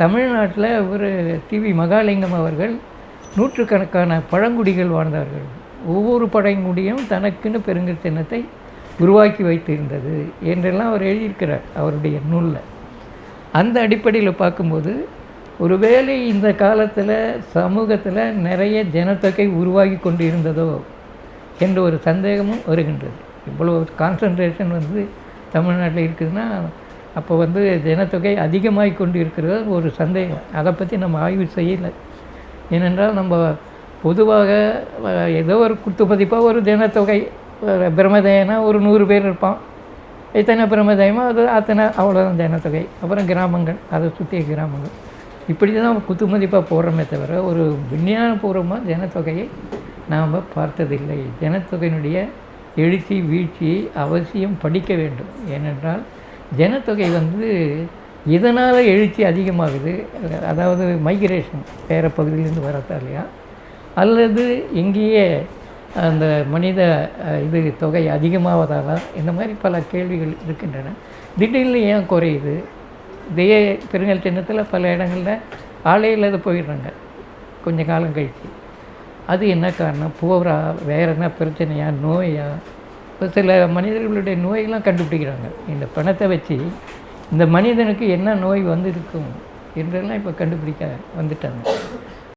தமிழ்நாட்டில் ஒரு டிவி மகாலிங்கம் அவர்கள் நூற்றுக்கணக்கான பழங்குடிகள் வாழ்ந்தார்கள். ஒவ்வொரு பழங்குடியும் தனக்குன்னு பெருங்கல் சின்னத்தை உருவாக்கி வைத்திருந்தது என்றெல்லாம் அவர் எழுதியிருக்கிறார் அவருடைய நூலில். அந்த அடிப்படையில் பார்க்கும்போது ஒருவேளை இந்த காலத்தில் சமூகத்தில் நிறைய ஜனத்தொகை உருவாகி கொண்டு இருந்ததோ என்ற ஒரு சந்தேகமும் வருகின்றது. இவ்வளோ கான்சன்ட்ரேஷன் வந்து தமிழ்நாட்டில் இருக்குதுன்னா அப்போ வந்து ஜனத்தொகை அதிகமாகி கொண்டு இருக்கிறது ஒரு சந்தேகம். அதை பற்றி நம்ம ஆய்வு செய்யலை. ஏனென்றால் நம்ம பொதுவாக ஏதோ ஒரு குத்துமதிப்பாக ஒரு தினத்தொகை பிரம்மதயனா ஒரு நூறு பேர் இருப்பான். எத்தனை பிரம்மதயமோ அது அத்தனை அவ்வளோதான் தினத்தொகை அப்புறம் கிராமங்கள் அதை சுற்றிய கிராமங்கள். இப்படி தான் குத்துமதிப்பாக போடுறோமே தவிர ஒரு விஞ்ஞானபூர்வமாக ஜனத்தொகையை நாம் பார்த்ததில்லை. ஜனத்தொகையினுடைய எழுச்சி வீழ்ச்சியை அவசியம் படிக்க வேண்டும். ஏனென்றால் ஜனத்தொகை வந்து இதனால் எழுச்சி அதிகமாகுது. அதாவது மைக்ரேஷன் வேறு பகுதியிலேருந்து வரத்தாலையா அல்லது இங்கேயே அந்த மனித இது தொகை அதிகமாவதாலா? இந்த மாதிரி பல கேள்விகள் இருக்கின்றன. திடீர்னு ஏன் குறையுது? இதே பெருங்கல் சின்னத்தில் பல இடங்களில் ஆளே இல்லாத போயிடுறாங்க. கொஞ்சம் காலம் கழிச்சு. அது என்ன காரணம்? போரா வேறு என்ன பிரச்சனையா? நோயா? இப்போ சில மனிதர்களுடைய நோயெல்லாம் கண்டுபிடிக்கிறாங்க. இந்த பணத்தை வச்சு இந்த மனிதனுக்கு என்ன நோய் வந்திருக்கும் என்றெல்லாம் இப்போ கண்டுபிடிக்க வந்துட்டாங்க.